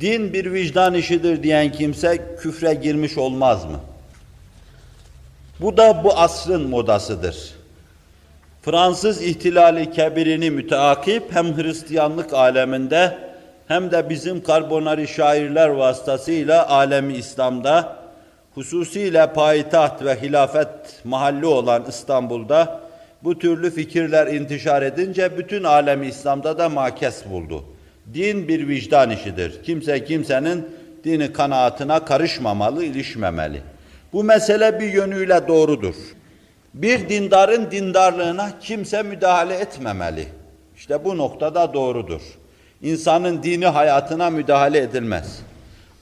din bir vicdan işidir diyen kimse küfre girmiş olmaz mı? Bu da bu asrın modasıdır. Fransız ihtilali kebirini müteakip hem Hristiyanlık aleminde hem de bizim karbonari şairler vasıtasıyla alemi İslam'da hususiyle payitaht ve hilafet mahalli olan İstanbul'da bu türlü fikirler intişar edince bütün alemi İslam'da da makes buldu. Din bir vicdan işidir. Kimse kimsenin dini kanaatına karışmamalı, ilişmemeli. Bu mesele bir yönüyle doğrudur. Bir dindarın dindarlığına kimse müdahale etmemeli. İşte bu noktada doğrudur. İnsanın dini hayatına müdahale edilmez.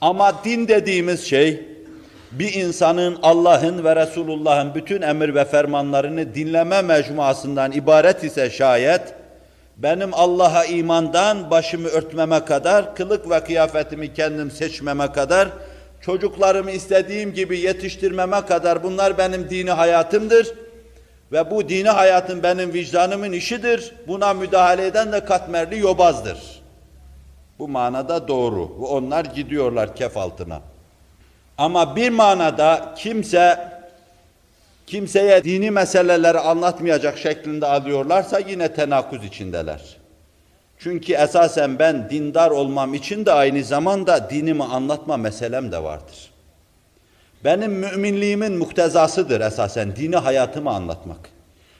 Ama din dediğimiz şey bir insanın Allah'ın ve Resulullah'ın bütün emir ve fermanlarını dinleme mecmuasından ibaret ise şayet benim Allah'a imandan başımı örtmeme kadar, kılık ve kıyafetimi kendim seçmeme kadar, çocuklarımı istediğim gibi yetiştirmeme kadar bunlar benim dini hayatımdır. Ve bu dini hayatın benim vicdanımın işidir. Buna müdahale eden de katmerli yobazdır. Bu manada doğru. Onlar gidiyorlar kef altına. Ama bir manada kimse kimseye dini meseleleri anlatmayacak şeklinde alıyorlarsa yine tenakuz içindeler. Çünkü esasen ben dindar olmam için de aynı zamanda dinimi anlatma meselem de vardır. Benim müminliğimin muktezasıdır esasen dini hayatımı anlatmak.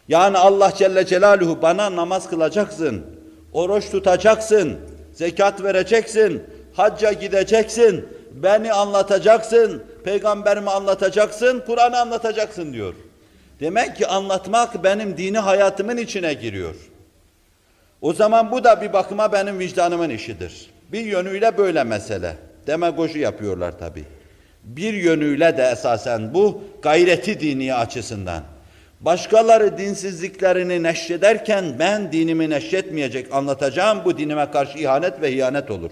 Yani Allah Celle Celaluhu bana namaz kılacaksın, oruç tutacaksın, zekat vereceksin, hacca gideceksin, beni anlatacaksın, peygamberimi anlatacaksın, Kur'an'ı anlatacaksın diyor. Demek ki anlatmak benim dini hayatımın içine giriyor. O zaman bu da bir bakıma benim vicdanımın işidir. Bir yönüyle böyle mesele. Demagoji yapıyorlar tabi. Bir yönüyle de esasen bu gayreti dini açısından. Başkaları dinsizliklerini neşrederken ben dinimi neşretmeyecek anlatacağım bu dinime karşı ihanet ve hiyanet olur.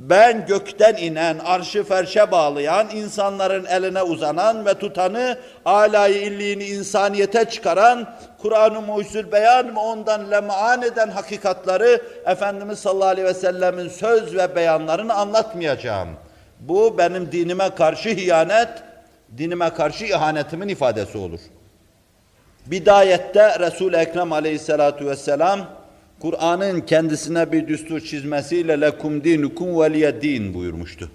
Ben gökten inen, arşı ferşe bağlayan, insanların eline uzanan ve tutanı, alayı illiğini insaniyete çıkaran, Kur'an-ı Mucizül Beyan ve ondan lem'an eden hakikatları Efendimiz sallallahu aleyhi ve sellemin söz ve beyanlarını anlatmayacağım. Bu benim dinime karşı hiyanet, dinime karşı ihanetimin ifadesi olur. Bidayette Resul-i Ekrem aleyhissalatu vesselam Kur'an'ın kendisine bir düstur çizmesiyle lekum dinukum veliye din buyurmuştu.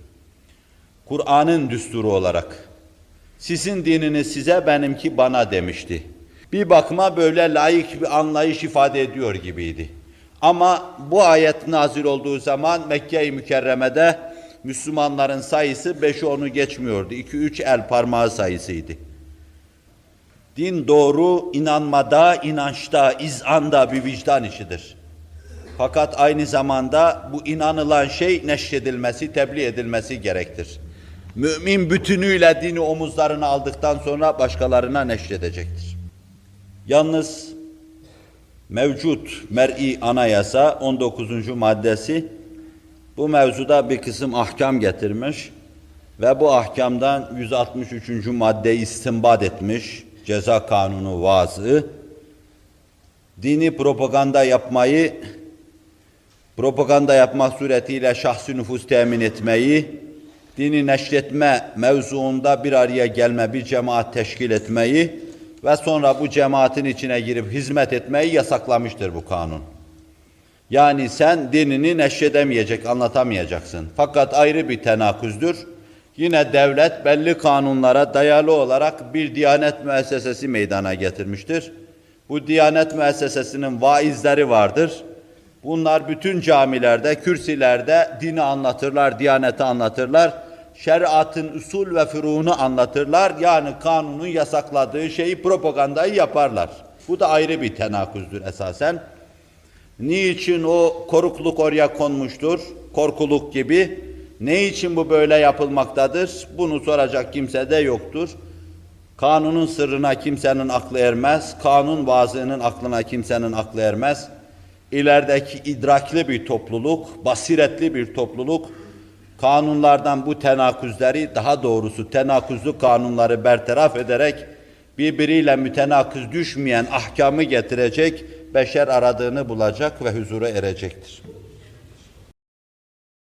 Kur'an'ın düsturu olarak. Sizin dininiz size benimki bana demişti. Bir bakıma böyle layık bir anlayış ifade ediyor gibiydi. Ama bu ayet nazil olduğu zaman Mekke-i Mükerreme'de Müslümanların sayısı 5'i onu geçmiyordu. 2-3 el parmağı sayısıydı. Din doğru inanmada, inançta, izanda bir vicdan işidir. Fakat aynı zamanda bu inanılan şey neşredilmesi, tebliğ edilmesi gerektir. Mümin bütünüyle dini omuzlarına aldıktan sonra başkalarına neşredecektir. Yalnız mevcut mer'i anayasa 19. maddesi bu mevzuda bir kısım ahkam getirmiş ve bu ahkamdan 163. maddeyi istinbat etmiş ceza kanunu vaazı, dini propaganda yapmayı, propaganda yapmak suretiyle şahsi nüfus temin etmeyi, dini neşretme mevzuunda bir araya gelme, bir cemaat teşkil etmeyi ve sonra bu cemaatin içine girip hizmet etmeyi yasaklamıştır bu kanun. Yani sen dinini neşredemeyecek, anlatamayacaksın. Fakat ayrı bir tenaküzdür. Yine devlet belli kanunlara dayalı olarak bir diyanet müessesesi meydana getirmiştir. Bu diyanet müessesesinin vaizleri vardır. Bunlar bütün camilerde, kürsilerde dini anlatırlar, diyaneti anlatırlar. Şeriatın usul ve furuğunu anlatırlar. Yani kanunun yasakladığı şeyi, propagandayı yaparlar. Bu da ayrı bir tenaküzdür esasen. Niçin o korukluk oraya konmuştur? Korkuluk gibi. Ne için bu böyle yapılmaktadır? Bunu soracak kimse de yoktur. Kanunun sırrına kimsenin aklı ermez. Kanun vaazının aklına kimsenin aklı ermez. İlerideki idrakli bir topluluk, basiretli bir topluluk, kanunlardan bu tenaküzleri, daha doğrusu tenaküzlü kanunları bertaraf ederek, birbiriyle mütenaküz düşmeyen ahkamı getirecek, beşer aradığını bulacak ve huzura erecektir.